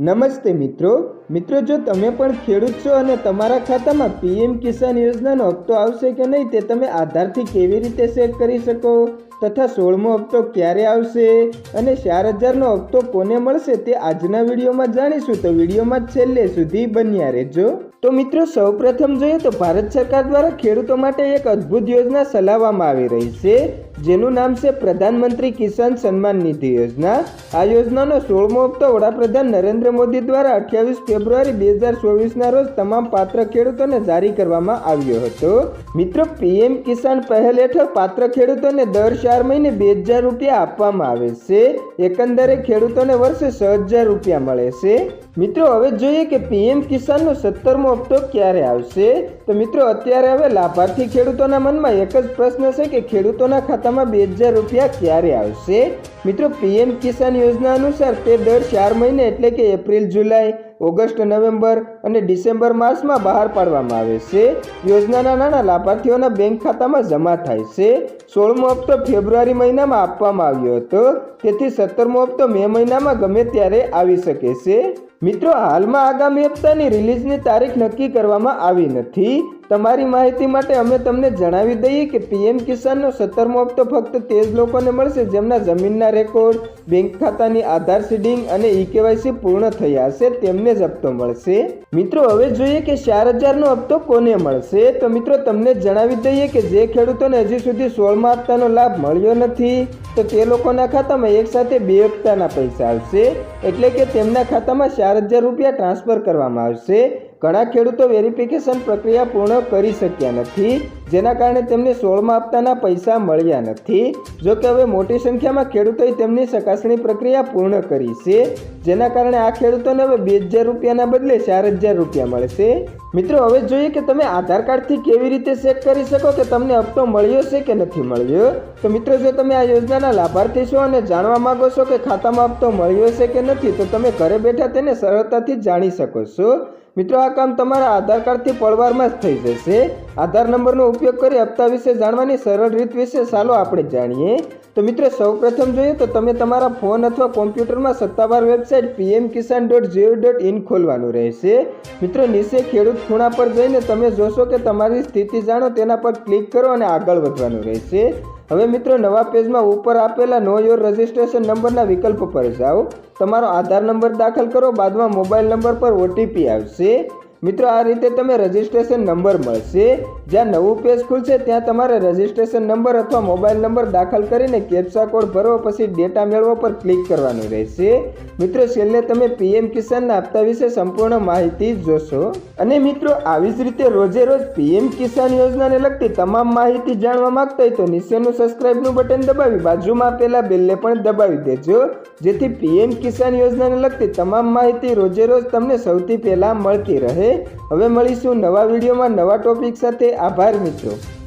નમસ્તે મિત્રો. મિત્રો, જો તમે પણ ખેડૂત છો અને તમારા ખાતામાં પીએમ કિસાન યોજનાનો હપ્તો આવશે કે નહીં તે તમે આધારથી કેવી રીતે ચેક કરી શકો? તથા સોળમો હપ્તો ક્યારે આવશે? અને ચાર હજારનો હપ્તો કોને મળશે તે આજના વિડીયોમાં જાણીશું. તો વિડીયોમાં છેલ્લે સુધી બન્યા રહેજો. તો મિત્રો, સૌપ્રથમ જોઈએ તો ભારત સરકાર દ્વારા ખેડૂતો માટે એક અદ્ભુત યોજના ચલાવવામાં આવી રહી છે. જેનું નામ છે પ્રધાનમંત્રી કિસાન સન્માન નિધિ યોજના. આ યોજનાનો સોળમો હપ્તો વડાપ્રધાન નરેન્દ્ર મોદી દ્વારા અઠ્યાવીસ ફેબ્રુઆરી બે હજાર ચોવીસના રોજ તમામ પાત્ર ખેડૂતોને જારી કરવામાં આવ્યો હતો. મિત્રો, પીએમ કિસાન પહેલ હેઠળ પાત્ર ખેડૂતોને દર ચાર મહિને બે હજાર રૂપિયા આપવામાં આવે છે. એકંદરે ખેડૂતોને વર્ષે છ હજાર રૂપિયા મળે છે. મિત્રો, હવે જોઈએ કે પીએમ કિસાનનો સત્તરમો હપ્તો ક્યારે આવશે. તો મિત્રો, અત્યારે હવે લાભાર્થી ખેડૂતોના મનમાં એક જ પ્રશ્ન છે કે ખેડૂતોના ખાતામાં બે હજાર રૂપિયા ક્યારે આવશે? મિત્રો, પીએમ કિસાન યોજના અનુસાર તે દર ચાર મહિને એટલે કે એપ્રિલ, જુલાઈ, ઓગસ્ટ, નવેમ્બર અને ડિસેમ્બર માસમાં બહાર પાડવામાં આવે છે. યોજનાના નાણાં લાભાર્થીઓના બેંક ખાતામાં જમા થાય છે. સોળમો હપ્તો ફેબ્રુઆરી મહિનામાં આપવામાં આવ્યો હતો. તેથી સત્તરમો હપ્તો મે મહિનામાં ગમે ત્યારે આવી શકે છે. મિત્રો હાલમાં આગામી હપ્તાની રિલીઝની તારીખ નક્કી કરવામાં આવી નથી. તમારી માહિતી માટે અમે તમને જણાવી દઈએ કે પીએમ કિસાનનો સત્તરમો હપ્તો ફક્ત તે જ લોકોને મળશે જેમના જમીનના રેકોર્ડ, બેંક ખાતાની આધાર સીડિંગ અને ઈ કેવાયસી પૂર્ણ થયા હશે, તેમને જ હપ્તો મળશે. મિત્રો, હવે જોઈએ કે ચાર હજારનો હપ્તો કોને મળશે? તો મિત્રો, તમને જણાવી દઈએ કે જે ખેડૂતોને હજી સુધી સોળમા હપ્તાનો લાભ મળ્યો નથી, તો તે લોકોના ખાતામાં એક સાથે બે હપ્તાના પૈસા આવશે. એટલે કે તેમના ખાતામાં ચાર હજાર રૂપિયા ટ્રાન્સફર કરવામાં આવશે. ઘણા ખેડૂતો વેરિફિકેશન પ્રક્રિયા પૂર્ણ કરી શક્યા નથી, જેના કારણે તેમને સોળમાં હપ્તાના પૈસા મળ્યા નથી. જો કે હવે મોટી સંખ્યામાં ખેડૂતોએ તેમની ચકાસણી પ્રક્રિયા પૂર્ણ કરી છે, જેના કારણે આ ખેડૂતોને હવે બે હજાર રૂપિયાના બદલે ચાર હજાર રૂપિયા મળશે. મિત્રો, હવે જોઈએ કે તમે આધાર કાર્ડથી કેવી રીતે ચેક કરી શકો કે તમને હપ્તો મળ્યો છે કે નથી મળ્યો? તો મિત્રો, જો તમે આ યોજનાના લાભાર્થી છો અને જાણવા માંગો છો કે ખાતામાં હપ્તો મળ્યો છે કે નથી, તો તમે ઘરે બેઠા તેને સરળતાથી જાણી શકો છો. મિત્રો, આ કામ તમારા આધાર કાર્ડથી પળવારમાં જ થઈ જશે. આધાર નંબરનો ઉપયોગ કરી હપ્તા વિશે જાણવાની સરળ રીત વિશે ચાલો આપણે જાણીએ. તો મિત્રો, સૌપ્રથમ જોઈએ તો તમે તમારા ફોન અથવા કોમ્પ્યુટરમાં સત્તાવાર website PM Kisan dot G O dot in ખોલવાનું રહેશે. મિત્રો, નીચે ખેડૂત ખૂણા પર જઈને તમે જોશો કે તમારી સ્થિતિ જાણો, તેના પર ક્લિક કરો અને આગળ વધવાનું રહેશે. હવે મિત્રો, નવા પેજમાં ઉપર આપેલા નો યોર રજિસ્ટ્રેશન નંબરના વિકલ્પ પર જાઓ. તમારો આધાર નંબર દાખલ કરો. બાદમાં મોબાઈલ નંબર પર ઓટીપી આવશે. મિત્રો, આ રીતે તમે રજિસ્ટ્રેશન નંબર મળશે. જ્યાં નવું પેજ ખુલશે, ત્યાં તમારે રજિસ્ટ્રેશન નંબર અથવા મોબાઈલ નંબર દાખલ કરીને કેપ્સા કોડ ભરવો પછી ડેટા મેળવો પર ક્લિક કરવાનું રહેશે. મિત્રો, છેલ્લે તમે પીએમ કિસાનના હપ્તા વિશે સંપૂર્ણ માહિતી જોશો. અને મિત્રો, આવી જ રીતે રોજે રોજ પીએમ કિસાન યોજનાને લગતી તમામ માહિતી જાણવા માંગતા હોય તો નીચેનું સબસ્ક્રાઇબનું બટન દબાવી, બાજુમાં આપેલા બેલને પણ દબાવી દેજો. જેથી પીએમ કિસાન યોજનાને લગતી તમામ માહિતી રોજે રોજ તમને સૌથી પહેલાં મળતી રહે. હવે મળીશું નવા વિડીયોમાં નવા ટોપિક સાથે. આભાર મિત્રો.